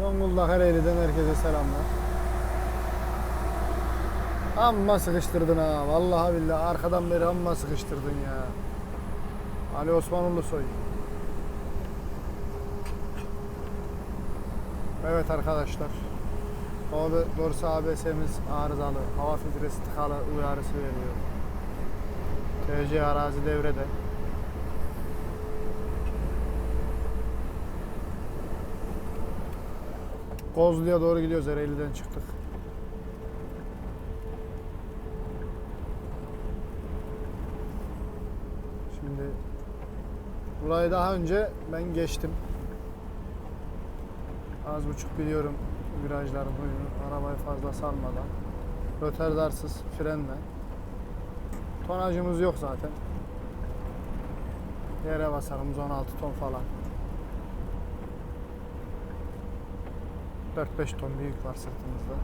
Zonguldak Ereğli'den herkese selamlar. Amma sıkıştırdın ha. Vallahi billahi arkadan beri amma sıkıştırdın ya. Ali Osman soy. Evet arkadaşlar. Doğru, doğrusu ABS'miz arızalı. Hava filtresi tıkalı uyarısı veriyor. TC arazi devrede. Kozlu'ya doğru gidiyoruz. Ereğli'den çıktık. Şimdi burayı daha önce ben geçtim. Az buçuk biliyorum virajların huyunu. Arabayı fazla salmadan. Röterdarsız frenle. Tonajımız yok zaten. Yere basarımız 16 ton falan. 4-5 ton büyük var sırtımızda.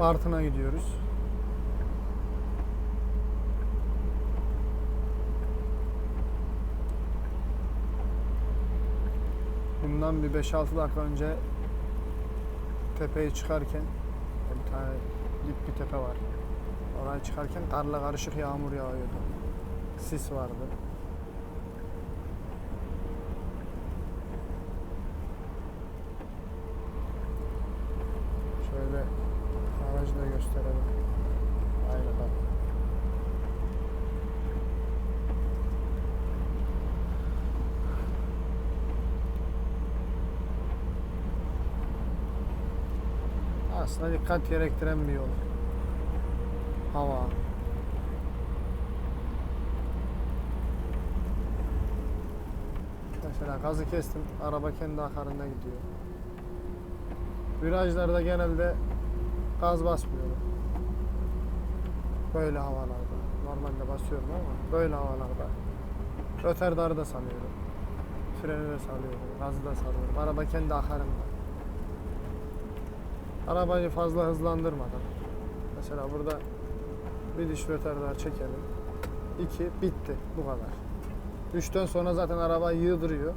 Bartın'a gidiyoruz. Bundan bir 5-6 dakika önce tepeye çıkarken bir tane dip bir tepe var. Oraya çıkarken karla karışık yağmur yağıyordu. Sis vardı. Şöyle aracı da gösterelim. Aynı. Aslında dikkat gerektiren bir yol. Hava. Mesela gazı kestim, araba kendi akarında gidiyor. Virajlarda genelde gaz basmıyorum. Böyle havalarda. Normalde basıyorum ama böyle havalarda. Röterdarı da salıyorum. Freni de salıyorum, gazı da salıyorum. Araba kendi akarında. Arabayı fazla hızlandırmadan. Mesela burada bir diş röterdar çekelim. İki, bitti. Bu kadar. Üçten sonra zaten araba yığdırıyor.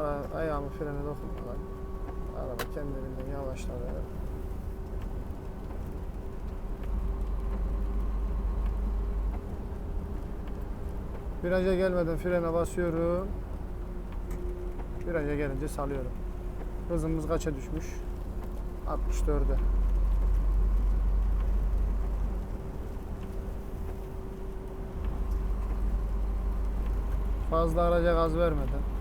Ara, ayağımı frene dokunmadan araba kendiliğinden yavaşlar. Viraja gelmeden frene basıyorum. Viraja gelince salıyorum. Hızımız kaça düşmüş? 64'e. Fazla araca gaz vermeden.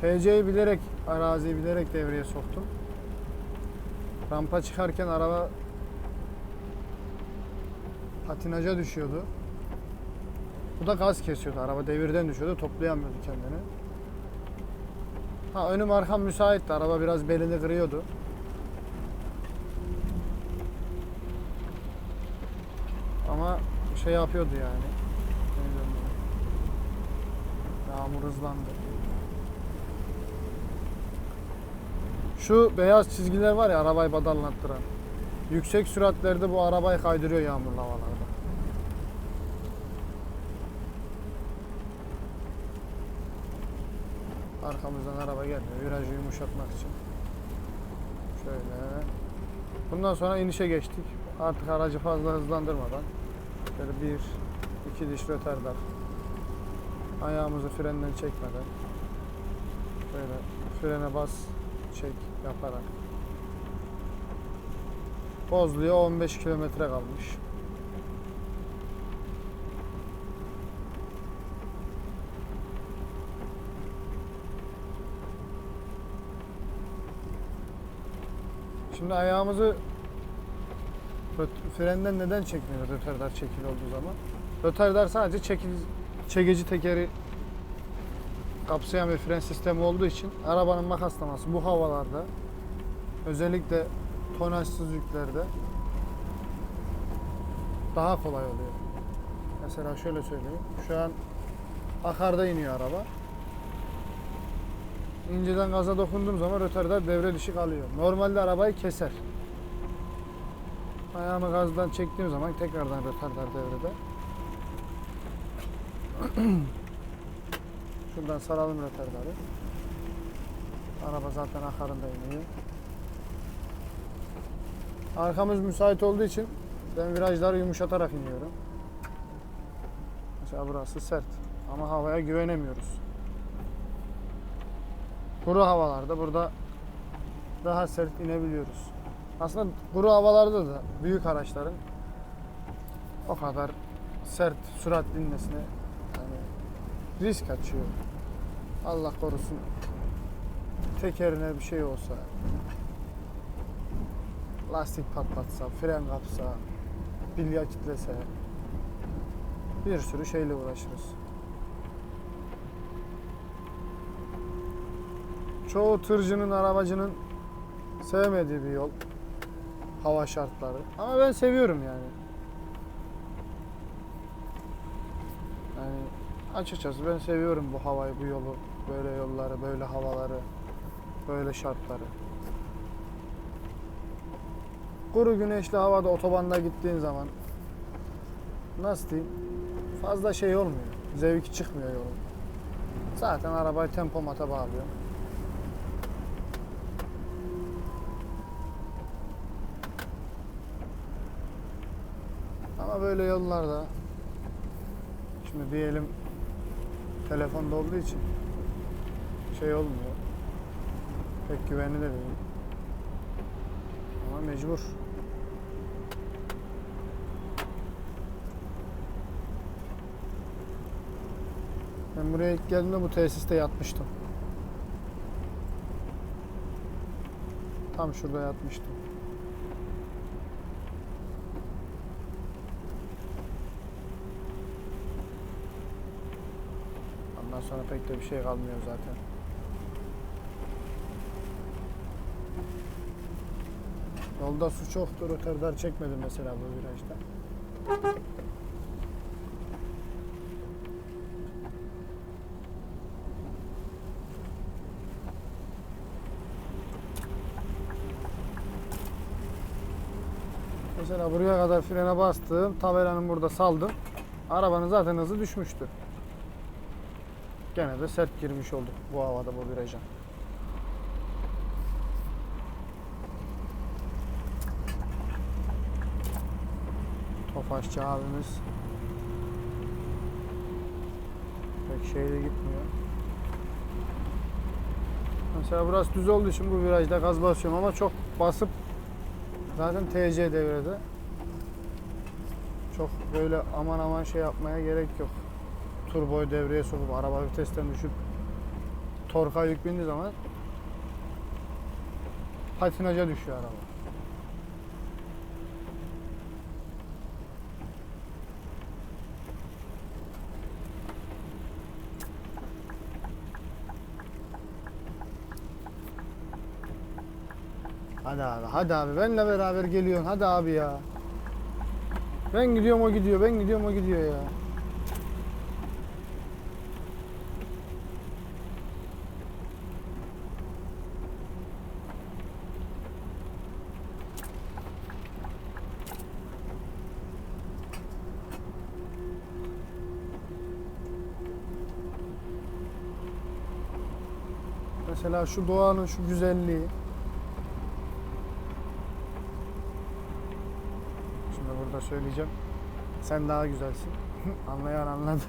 TC'yi bilerek, araziyi bilerek devreye soktum. Rampa çıkarken araba patinaja düşüyordu. Bu da gaz kesiyordu. Araba devirden düşüyordu. Toplayamıyordu kendini. Ha önüm arkam müsaitti. Araba biraz belini kırıyordu. Ama şey yapıyordu yani. Yağmur hızlandı. Şu beyaz çizgiler var ya arabayı badallattıran. Yüksek süratlerde bu arabayı kaydırıyor yağmurlu havalarda. Arkamızdan araba gelmiyor. Virajı yumuşatmak için. Şöyle. Bundan sonra inişe geçtik. Artık aracı fazla hızlandırmadan. Şöyle bir, iki diş röterdar. Ayağımızı frenden çekmeden. Böyle frene bas, çek yaparak. Bozlu'ya 15 kilometre kalmış. Şimdi ayağımızı frenden neden çekmiyor röterdar çekili olduğu zaman? Röterdar sadece çekil, çekici tekeri kapsayan bir fren sistemi olduğu için arabanın makaslaması bu havalarda özellikle tonajsız yüklerde daha kolay oluyor. Mesela şöyle söyleyeyim. Şu an akarda iniyor araba. İnceden gaza dokunduğum zaman röterdar devre dışı kalıyor. Normalde arabayı keser. Ayağımı gazdan çektiğim zaman tekrardan retardar devrede. Şuradan saralım retardarı. Araba zaten akarında iniyor. Arkamız müsait olduğu için ben virajları yumuşatarak iniyorum. Mesela burası sert ama havaya güvenemiyoruz. Kuru havalarda burada daha sert inebiliyoruz. Aslında kuru havalarda da büyük araçların o kadar sert sürat inmesine risk açıyor. Allah korusun tekerine bir şey olsa lastik patlatsa, fren kapsa, bilya kitlese bir sürü şeyle uğraşırız. Çoğu tırcının, arabacının sevmediği bir yol. Hava şartları. Ama ben seviyorum yani. Yani açıkçası ben seviyorum bu havayı, bu yolu, böyle yolları, böyle havaları, böyle şartları. Kuru güneşli havada otobanda gittiğin zaman nasıl diyeyim fazla şey olmuyor. Zevki çıkmıyor yolun. Zaten arabayı tempomata bağlıyor. Ama böyle yollarda şimdi diyelim telefonda olduğu için şey olmuyor. Pek güvenli de değil. Ama mecbur. Ben buraya ilk geldiğimde bu tesiste yatmıştım. Tam şurada yatmıştım. Ondan sonra pek de bir şey kalmıyor zaten. Yolda su çoktur, rötardar çekmedim mesela bu virajda. Mesela buraya kadar frene bastım, tabelanın burada saldım. Arabanın zaten hızı düşmüştü. Gene de sert girmiş olduk bu havada bu viraja. Tofaşçı abimiz pek şeyle gitmiyor. Mesela burası düz olduğu için bu virajda gaz basıyorum ama çok basıp zaten TC devrede. Çok böyle aman aman şey yapmaya gerek yok turboyu devreye sokup araba vitesten düşüp torka yük bindiği zaman patinaja düşüyor araba. Hadi abi, hadi abi. Benle beraber geliyorsun. Hadi abi ya. Ben gidiyorum o gidiyor. Ben gidiyorum o gidiyor ya. Mesela şu doğanın şu güzelliği. Şimdi burada söyleyeceğim. Sen daha güzelsin. Anlayan anladı.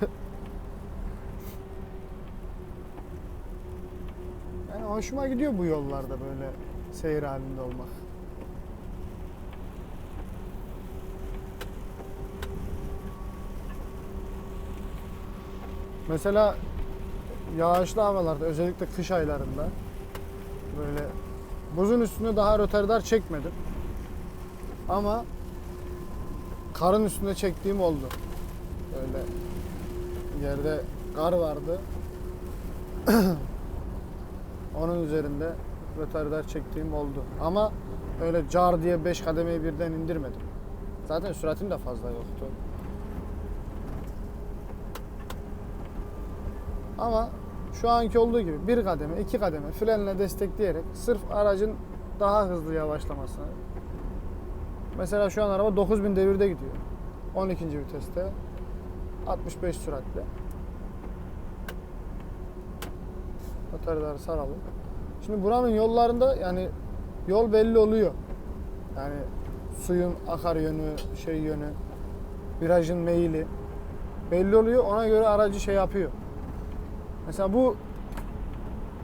Yani hoşuma gidiyor bu yollarda böyle seyir halinde olmak. Mesela yağışlı havalarda özellikle kış aylarında böyle buzun üstünde daha rötardar çekmedim. Ama karın üstünde çektiğim oldu. Böyle yerde kar vardı. Onun üzerinde rötardar çektiğim oldu. Ama öyle car diye 5 kademeyi birden indirmedim. Zaten süratim de fazla yoktu. Ama şu anki olduğu gibi bir kademe, iki kademe frenle destekleyerek sırf aracın daha hızlı yavaşlamasını Mesela şu an araba 9000 devirde gidiyor. 12. viteste. 65 süratle. Motorları saralım. Şimdi buranın yollarında yani yol belli oluyor. Yani suyun akar yönü, şey yönü, virajın meyili belli oluyor. Ona göre aracı şey yapıyor. Mesela bu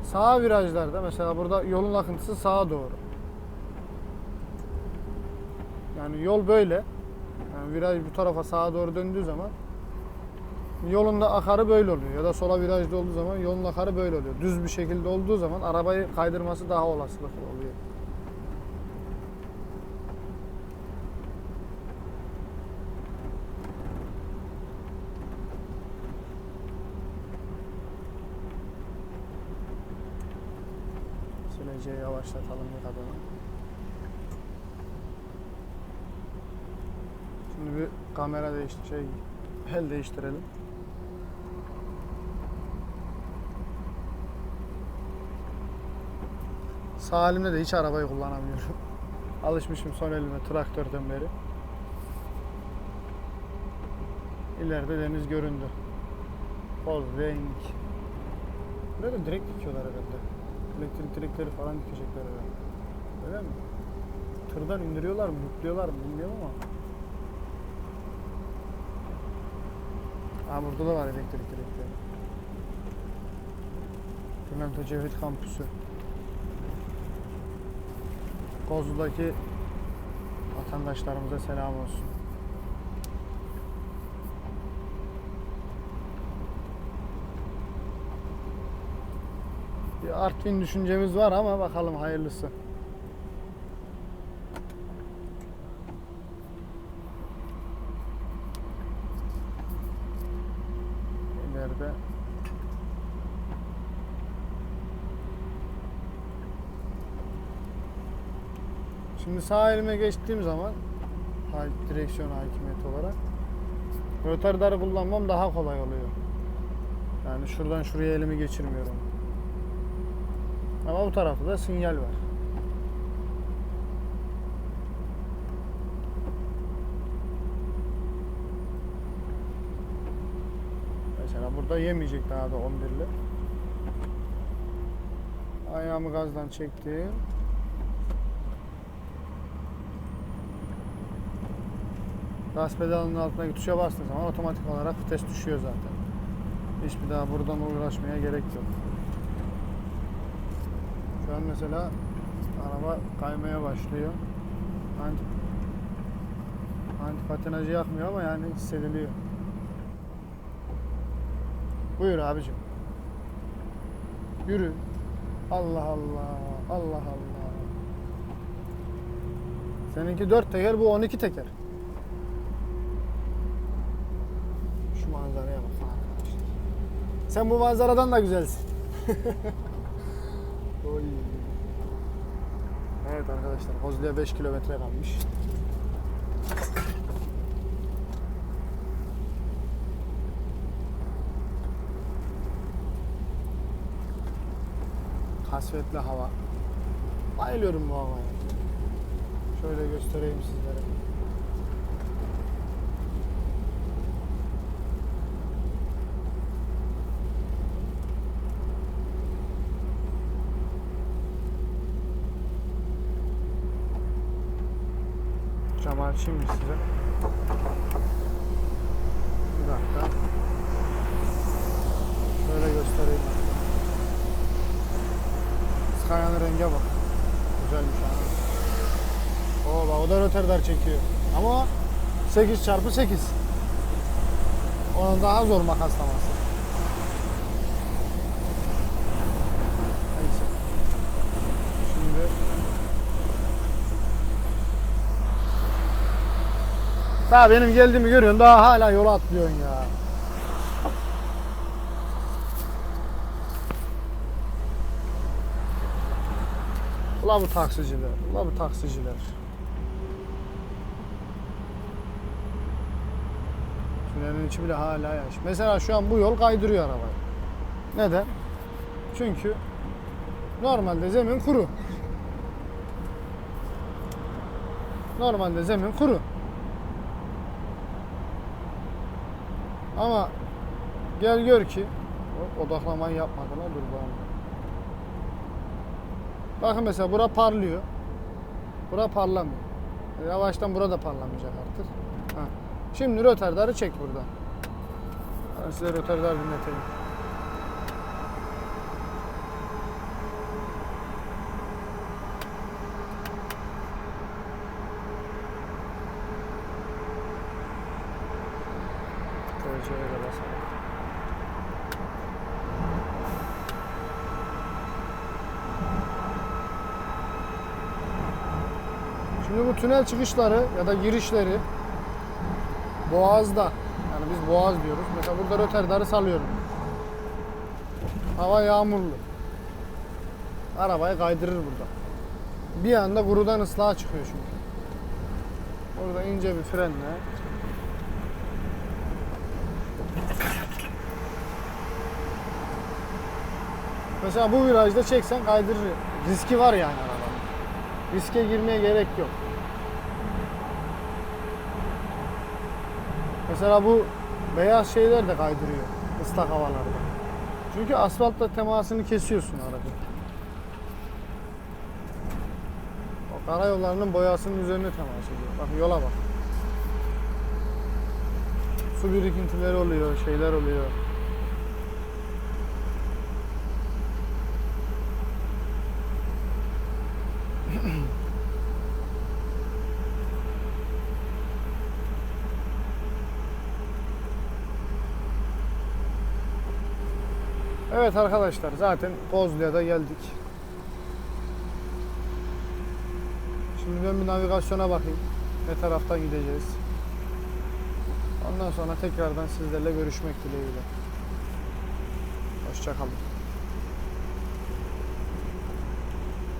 sağ virajlarda mesela burada yolun akıntısı sağa doğru. Yani yol böyle. Yani viraj bu tarafa sağa doğru döndüğü zaman yolun da akarı böyle oluyor. Ya da sola virajda olduğu zaman yolun akarı böyle oluyor. Düz bir şekilde olduğu zaman arabayı kaydırması daha olasılıklı oluyor. Sileceği yavaşlatalım bir kadını. Şimdi bir kamera değiş şey el değiştirelim. Sağ elimle de hiç arabayı kullanamıyorum. Alışmışım son elime traktörden beri. İleride deniz göründü. Boz renk. Böyle direkt dikiyorlar herhalde. Elektrik direkleri falan dikecekler herhalde. Öyle mi? Tırdan indiriyorlar mı, yüklüyorlar mı bilmiyorum ama. Ha burada da var elektrik direkleri. Pimento Cevit Kampüsü. Kozlu'daki vatandaşlarımıza selam olsun. Artvin düşüncemiz var ama bakalım hayırlısı. İleride Şimdi sağ elime geçtiğim zaman direksiyon hakimiyeti olarak rotardarı kullanmam daha kolay oluyor. Yani şuradan şuraya elimi geçirmiyorum. Ama bu tarafta da sinyal var. Mesela burada yemeyecek daha da 11'li. Ayağımı gazdan çektim. Gaz pedalının altındaki tuşa bastığın zaman otomatik olarak vites düşüyor zaten. Hiçbir daha buradan uğraşmaya gerek yok. An mesela araba kaymaya başlıyor. Anti, anti patinajı yakmıyor ama yani hissediliyor. Buyur abicim. Yürü. Allah Allah. Allah Allah. Seninki 4 teker bu 12 teker. Şu manzaraya bak. Sen bu manzaradan da güzelsin. Evet arkadaşlar Kozlu'ya 5 kilometre kalmış. Kasvetli hava. Bayılıyorum bu havaya. Şöyle göstereyim sizlere. Cam açayım mı size? Bir dakika. Şöyle göstereyim. Skya'nın renge bak. Güzelmiş ha. Oo bak o da roterdar çekiyor. Ama 8 çarpı 8. Onun daha zor makaslaması. Neyse. Şimdi Daha benim geldiğimi görüyorsun daha hala yola atlıyorsun ya. Ula bu taksiciler, ula bu taksiciler. Tünelin içi bile hala yaş. Mesela şu an bu yol kaydırıyor arabayı. Neden? Çünkü normalde zemin kuru. Normalde zemin kuru. Ama gel gör ki Hop, odaklamayı yapmadılar dur bakalım. Bakın mesela bura parlıyor. Bura parlamıyor. Yavaştan burada parlamayacak artık. Ha. Şimdi röterdarı çek buradan. Ben size röterdar dinleteyim. Şöyle de basalım. Şimdi bu tünel çıkışları ya da girişleri Boğaz'da yani biz Boğaz diyoruz. Mesela burada röterdarı salıyorum. Hava yağmurlu. Arabayı kaydırır burada. Bir anda kurudan ıslağa çıkıyor çünkü. Burada ince bir frenle Mesela bu virajda çeksen kaydırır. Riski var yani arabanın. Riske girmeye gerek yok. Mesela bu beyaz şeyler de kaydırıyor ıslak havalarda. Çünkü asfaltla temasını kesiyorsun aracın. O karayollarının boyasının üzerine temas ediyor. Bak yola bak. Su birikintileri oluyor, şeyler oluyor. Evet arkadaşlar zaten Kozlu'ya da geldik. Şimdi ben bir navigasyona bakayım. Ne taraftan gideceğiz. Ondan sonra tekrardan sizlerle görüşmek dileğiyle. Hoşçakalın.